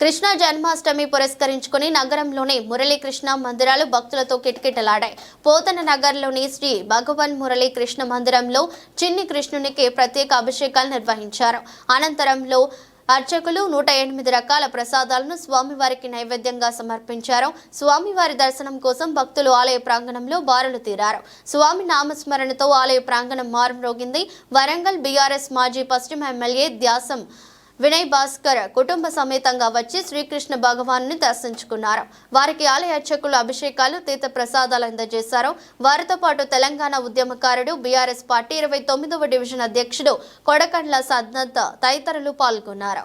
కృష్ణ జన్మాష్టమి పురస్కరించుకుని నగరంలోని మురళీకృష్ణ మందిరాలు భక్తులతో కిటకిటలాడాయి. పోతన నగర్లోని శ్రీ భగవన్ మురళీ కృష్ణ మందిరంలో చిన్ని కృష్ణునికి ప్రత్యేక అభిషేకాలు నిర్వహించారు. అనంతరంలో అర్చకులు నూట ఎనిమిది రకాల ప్రసాదాలను స్వామివారికి నైవేద్యంగా సమర్పించారు. స్వామివారి దర్శనం కోసం భక్తులు ఆలయ ప్రాంగణంలో బారులు తీరారు. స్వామి నామస్మరణతో ఆలయ ప్రాంగణం మారుమ్రోగింది. వరంగల్ బీఆర్ఎస్ మాజీ పశ్చిమ ఎమ్మెల్యే ధ్యాసం వినయ్ భాస్కర్ కుటుంబ సమేతంగా వచ్చి శ్రీకృష్ణ భగవాను దర్శించుకున్నారు. వారికి ఆలయ అర్చకులు అభిషేకాలు తీర్థ ప్రసాదాలు అందజేశారు. వారితో పాటు తెలంగాణ ఉద్యమకారుడు బీఆర్ఎస్ పార్టీ ఇరవై తొమ్మిదవ డివిజన్ అధ్యక్షుడు కొడకండ్ల సద్నత్ తదితరులు పాల్గొన్నారు.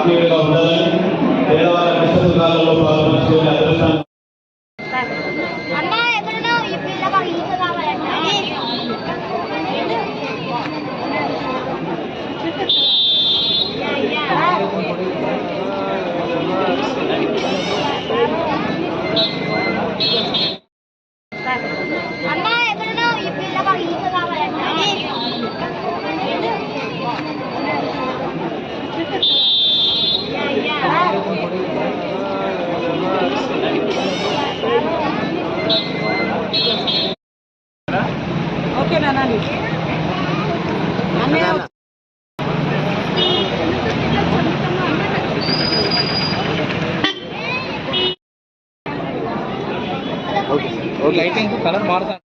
అందరికి ఆత్మీయులుగా ఉండాలని పేదవారి కష్ట సుఖాలలో పాల్పంచుకునే అదృష్టం అన్న ఎక్కడున్నావు ఈ పిల్ల మాకు ఈత లైటింగ్ కలర్ మారుతా.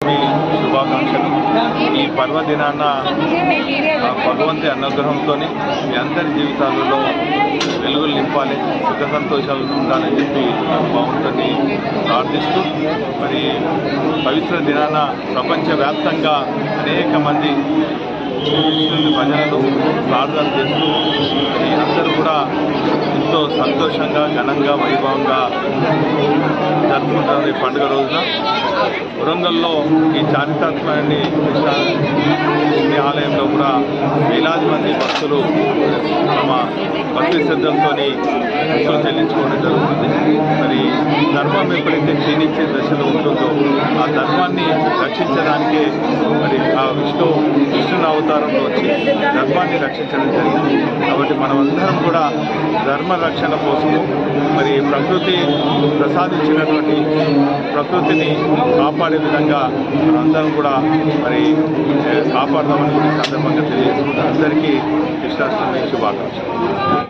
మీ శుభాకాంక్షలు. ఈ పర్వదినాన్న ఆ భగవంతుని అనుగ్రహంతో మీ అందరి జీవితాలలో వెలుగులు నింపాలి సుఖ సంతోషాలు ఉండాలని చెప్పి బాగుంటుంది ప్రార్థిస్తూ మరి పవిత్ర దినాన ప్రపంచవ్యాప్తంగా అనేక మంది భజనలు ప్రార్థన చేస్తూ మరి అందరూ కూడా ఎంతో సంతోషంగా ఘనంగా వైభవంగా జరుపుకుంటారు ఈ పండుగ రోజున. వరంగల్లో ఈ చారిత్రాత్మకమైన ఆలయంలో కూడా వేలాది మంది భక్తులు తమ భక్తి శ్రద్ధలతో భక్తులు చెల్లించుకోవడం జరుగుతుంది. మరి ధర్మం ఎప్పుడైతే క్షీణించే దశలో ఉంటుందో ఆ ధర్మాన్ని రక్షించడానికే మరి ఆ విష్ణు విష్ణుని అవతారంలో వచ్చి ధర్మాన్ని రక్షించడం జరిగింది. కాబట్టి మనమందరం కూడా ధర్మ రక్షణ కోసము మరి ప్రకృతి ప్రసాదించినటువంటి ప్రకృతిని కాపాడే విధంగా మనందరం కూడా మరి కాపాడదామని సందర్భంగా తెలియజేసుకుంటాం అందరికీ కృష్ణాష్టమి శుభాకాంక్షలు.